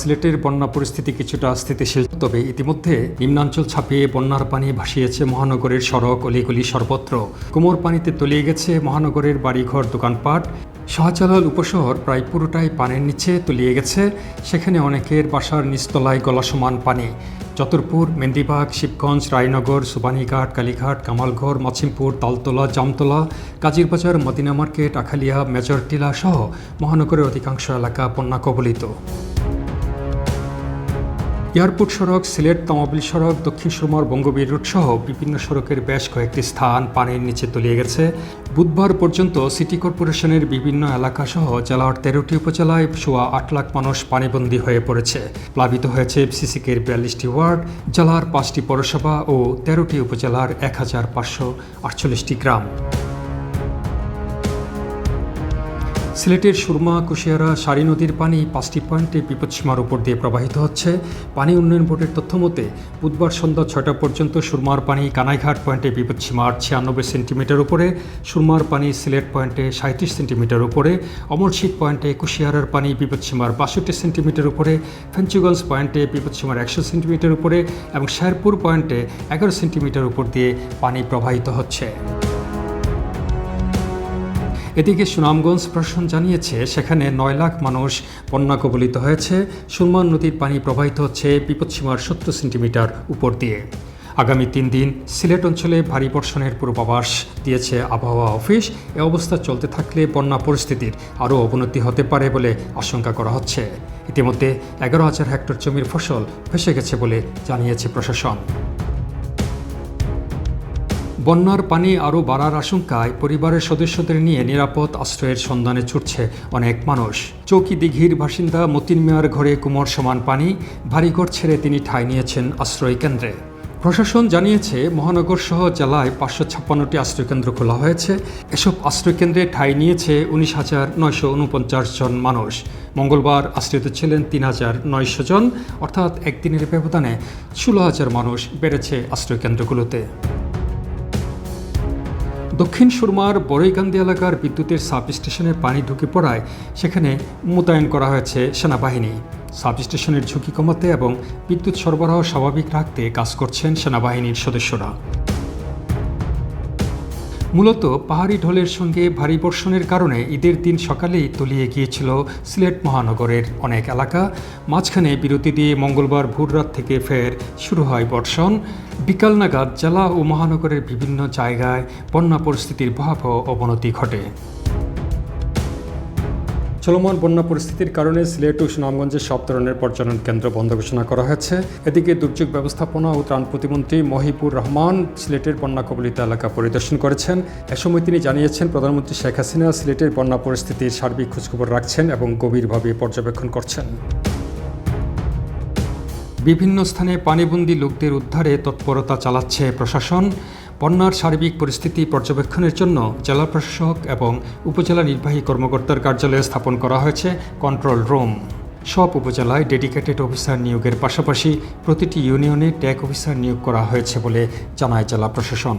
সিলেটের বন্যা পরিস্থিতি কিছুটা স্থিতিশীল। তবে ইতিমধ্যে নিম্নাঞ্চল ছাপিয়ে বন্যার পানি ভাসিয়েছে মহানগরের সড়ক অলিগলি সর্বত্র। কোমর পানিতে তলিয়ে গেছে মহানগরের বাড়িঘর, দোকানপাট। শাহজালাল উপশহর প্রায় পুরোটাই পানির নিচে তলিয়ে গেছে। সেখানে অনেকের বাসার নিচতলায় গলাসমান পানি। চতুরপুর, মেন্দিবাগ, শিবগঞ্জ, রায়নগর, সুবানীঘাট, কালীঘাট, কামালঘর, মাছিমপুর, তালতলা, জামতলা, কাজিরবাজার, মদিনা মার্কেট, আখালিয়া মেজরটিলা সহ মহানগরের অধিকাংশ এলাকা বন্যা কবলিত। এয়ারপোর্ট সড়ক, সিলেট তামাবিল সড়ক, দক্ষিণ সুরমার বঙ্গবীর রুট সহ বিভিন্ন সড়কের বেশ কয়েকটি স্থান পানির নিচে তলিয়ে গেছে। বুধবার পর্যন্ত সিটি কর্পোরেশনের বিভিন্ন এলাকা সহ জেলার তেরোটি উপজেলায় সোয়া আট লাখ মানুষ পানিবন্দী হয়ে পড়েছে। প্লাবিত হয়েছে সিসিকের বিয়াল্লিশটি ওয়ার্ড, জেলার পাঁচটি পৌরসভা ও তেরোটি উপজেলার এক হাজার পাঁচশো আটচল্লিশটি গ্রাম। সিলেটের সুরমা, কুশিয়ারা, সারি নদীর পানি পাঁচটি পয়েন্টে বিপদসীমার উপর দিয়ে প্রবাহিত হচ্ছে। পানি উন্নয়ন বোর্ডের তথ্য মতে, বুধবার সন্ধ্যা ছয়টা পর্যন্ত সুরমার পানি কানাইঘাট পয়েন্টে বিপদসীমার ছিয়ানব্বই সেন্টিমিটার উপরে, সুরমার পানি সিলেট পয়েন্টে সাঁত্রিশ সেন্টিমিটার উপরে অমরশীত পয়েন্টে কুশিয়ারার পানি বিপদসীমার বাষট্টি সেন্টিমিটার উপরে, ফেঞ্চুগঞ্জ পয়েন্টে বিপদসীমার একশো সেন্টিমিটার উপরে এবং শেরপুর পয়েন্টে এগারো সেন্টিমিটার উপর দিয়ে পানি প্রবাহিত হচ্ছে। এদিকে সুনামগঞ্জ প্রশাসন জানিয়েছে, সেখানে নয় লাখ মানুষ বন্যা কবলিত হয়েছে। সুরমান নদীর পানি প্রবাহিত হচ্ছে বিপদসীমার সত্তর সেন্টিমিটার উপর দিয়ে। আগামী তিন দিন সিলেট অঞ্চলে ভারী বর্ষণের পূর্বাভাস দিয়েছে আবহাওয়া অফিস। এ অবস্থা চলতে থাকলে বন্যা পরিস্থিতির আরও অবনতি হতে পারে বলে আশঙ্কা করা হচ্ছে। ইতিমধ্যে এগারো হাজার হেক্টর জমির ফসল ভেসে গেছে বলে জানিয়েছে প্রশাসন। বন্যার পানি আরও বাড়ার আশঙ্কায় পরিবারের সদস্যদের নিয়ে নিরাপদ আশ্রয়ের সন্ধানে ছুটছে অনেক মানুষ। চৌকি দিঘির বাসিন্দা মতিন মিয়ার ঘরে কুমোর সমান পানি ভারী ঘর ছেড়ে তিনি ঠাঁই নিয়েছেন আশ্রয় কেন্দ্রে। প্রশাসন জানিয়েছে, মহানগর সহ জেলায় পাঁচশো ছাপ্পান্নটি আশ্রয়কেন্দ্র খোলা হয়েছে। এসব আশ্রয়কেন্দ্রে ঠাঁই নিয়েছে উনিশ হাজার নয়শো উনপঞ্চাশ জন মানুষ। মঙ্গলবার আশ্রিত ছিলেন তিন হাজার নয়শো জন, অর্থাৎ একদিনের ব্যবধানে ষোলো হাজার মানুষ বেড়েছে আশ্রয়কেন্দ্রগুলোতে দক্ষিণ সুরমার বড়ইকান্দি এলাকার বিদ্যুতের সাব স্টেশনে পানি ঢুকে পড়ায় সেখানে মোতায়েন করা হয়েছে সেনাবাহিনী। সাব স্টেশনের ঝুঁকি কমাতে এবং বিদ্যুৎ সরবরাহ স্বাভাবিক রাখতে কাজ করছেন সেনাবাহিনীর সদস্যরা। মূলত পাহাড়ি ঢলের সঙ্গে ভারী বর্ষণের কারণে ঈদের দিন সকালেই তলিয়ে গিয়েছিল সিলেট মহানগরের অনেক এলাকা। মাঝখানে বিরতি দিয়ে মঙ্গলবার ভোররাত থেকে ফের শুরু হয় বর্ষণ। বিকাল নাগাদ জেলা ও মহানগরের বিভিন্ন জায়গায় বন্যা পরিস্থিতির ভয়াবহ অবনতি ঘটে। চলমান বন্যা পরিস্থিতির কারণে সিলেট ও সুনামগঞ্জের সব ধরনের পর্যটন কেন্দ্র বন্ধ ঘোষণা করা হয়েছে। এদিকে দুর্যোগ ব্যবস্থাপনা ও ত্রাণ প্রতিমন্ত্রী মহিপুর রহমান সিলেটের বন্যা কবলিত এলাকা পরিদর্শন করেছেন। এ সময় তিনি জানিয়েছেন, প্রধানমন্ত্রী শেখ হাসিনা সিলেটের বন্যা পরিস্থিতির সার্বিক খোঁজখবর রাখছেন এবং গভীরভাবে পর্যবেক্ষণ করছেন। বিভিন্ন স্থানে পানিবন্দি লোকদের উদ্ধারে তৎপরতা চালাচ্ছে প্রশাসন। বন্যার সার্বিক পরিস্থিতি পর্যবেক্ষণের জন্য জেলা প্রশাসক এবং উপজেলা নির্বাহী কর্মকর্তার কার্যালয়ে স্থাপন করা হয়েছে কন্ট্রোল রুম। সব উপজেলায় ডেডিকেটেড অফিসার নিয়োগের পাশাপাশি প্রতিটি ইউনিয়নে ট্যাগ অফিসার নিয়োগ করা হয়েছে বলে জানায় জেলা প্রশাসন।